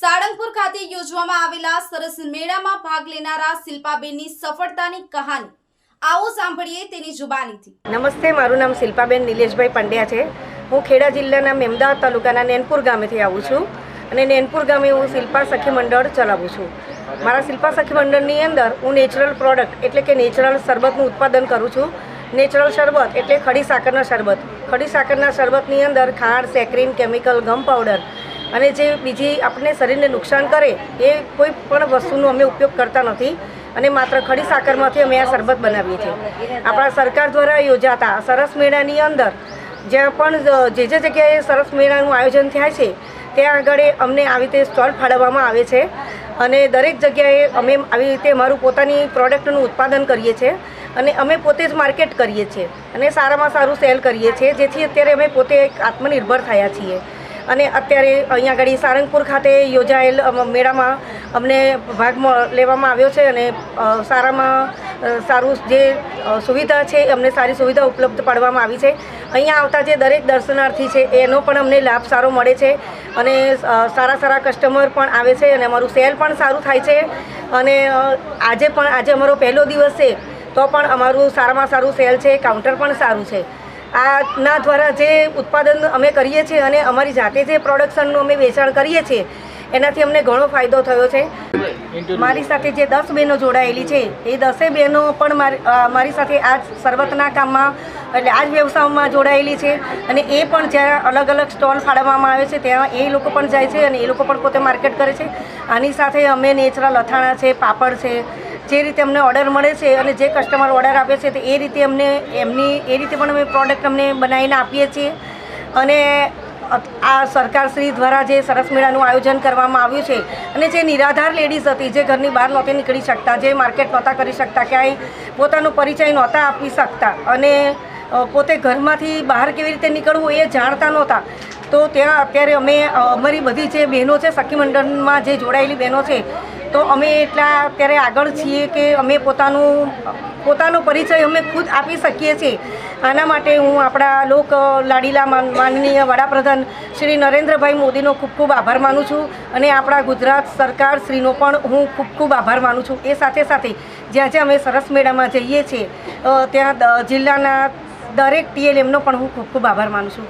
સાળંગપુર ખાતે યોજવામાં આવેલા સરસ મેળામાં ભાગ લેનારા શિલ્પાબેનની સફળતાની કહાની. આવો સાંભળીએ તેની જુબાનીથી. નમસ્તે, મારું નામ શિલ્પાબેન નિલેશભાઈ પંડ્યા છે. હું ખેડા જિલ્લાના મેમદાવાદ તાલુકાના નેનપુર ગામેથી આવું છું અને નેનપુર ગામે હું શિલ્પા સખી મંડળ ચલાવું છું. મારા શિલ્પા સખી મંડળની અંદર હું નેચરલ પ્રોડક્ટ એટલે કે નેચરલ શરબતનું ઉત્પાદન કરું છું. નેચરલ શરબત એટલે ખડી સાકરના શરબત. ખડી સાકરના શરબતની અંદર ખાંડ, સેક્રીન, કેમિકલ, ગમ પાવડર અને જે બીજી આપણને શરીરને નુકસાન કરે એ કોઈ પણ વસ્તુનો અમે ઉપયોગ કરતા નથી. અને માત્ર ખડી સાકરમાંથી અમે આ શરબત બનાવીએ છીએ. આપણા સરકાર દ્વારા યોજાતા સરસ મેળાની અંદર જ્યાં પણ જે જે જગ્યાએ સરસ મેળાનું આયોજન થાય છે, ત્યાં આગળ અમને આવી રીતે સ્ટોલ ફાળવવામાં આવે છે. અને દરેક જગ્યાએ અમે આવી રીતે અમારું પોતાની પ્રોડક્ટનું ઉત્પાદન કરીએ છીએ અને અમે પોતે જ માર્કેટ કરીએ છીએ અને સારામાં સારું સેલ કરીએ છીએ, જેથી અત્યારે અમે પોતે એક આત્મનિર્ભર થયા છીએ. અને અત્યારે અહીંયા આગળ સારંગપુર ખાતે યોજાયેલ મેળામાં અમને ભાગ લેવામાં આવ્યો છે અને સારામાં સારું જે સુવિધા છે, અમને સારી સુવિધા ઉપલબ્ધ પાડવામાં આવી છે. અહીંયા આવતા જે દરેક દર્શનાર્થી છે, એનો પણ અમને લાભ સારો મળે છે અને સારા સારા કસ્ટમર પણ આવે છે અને અમારું સેલ પણ સારું થાય છે. અને આજે પણ, આજે અમારો પહેલો દિવસ છે, તો પણ અમારું સારામાં સારું સેલ છે, કાઉન્ટર પણ સારું છે. આના દ્વારા જે ઉત્પાદન અમે કરીએ છીએ અને અમારી જાતે જે પ્રોડક્શનનું અમે વેચાણ કરીએ છીએ, એનાથી અમને ઘણો ફાયદો થયો છે. મારી સાથે જે દસ બહેનો જોડાયેલી છે, એ દસે બહેનો પણ મારી સાથે આ જ શરબતના કામમાં, એટલે આ જ વ્યવસાયમાં જોડાયેલી છે અને એ પણ જ્યાં અલગ અલગ સ્ટોલ ફાળવવામાં આવે છે, ત્યાં એ લોકો પણ જાય છે અને એ લોકો પણ પોતે માર્કેટ કરે છે. આની સાથે અમે નેચરલ અથાણા છે, પાપડ છે જે રીતે અમને ઓર્ડર મળે છે અને જે કસ્ટમર ઓર્ડર આપે છે તો એ રીતે અમને એમની, એ રીતે પણ અમે પ્રોડક્ટ અમને બનાવીને આપીએ છીએ. અને આ સરકારશ્રી દ્વારા જે સરસ મેળાનું આયોજન કરવામાં આવ્યું છે અને જે નિરાધાર લેડીઝ હતી, જે ઘરની બહાર નહોતી નીકળી શકતા, જે માર્કેટ નહોતા કરી શકતા, ક્યાંય પોતાનો પરિચય નહોતા આપી શકતા અને પોતે ઘરમાંથી બહાર કેવી રીતે નીકળવું એ જાણતા નહોતા. તો ત્યાં અત્યારે અમે અમારી બધી જે બહેનો છે, સખી મંડળમાં જે જોડાયેલી બહેનો છે તો અમે એટલા અત્યારે આગળ છીએ કે અમે પોતાનું, પોતાનો પરિચય અમે ખુદ આપી શકીએ છીએ. આના માટે હું આપણા લોક લાડીલા માન- માનનીય વડાપ્રધાન શ્રી નરેન્દ્રભાઈ મોદીનો ખૂબ ખૂબ આભાર માનું છું અને આપણા ગુજરાત સરકાર શ્રીનો પણ હું ખૂબ ખૂબ આભાર માનું છું. એ સાથે સાથે જ્યાં જ્યાં અમે સરસ મેળામાં જઈએ છીએ ત્યાં જિલ્લાના દરેક ટીએલએમનો પણ હું ખૂબ ખૂબ આભાર માનું છું.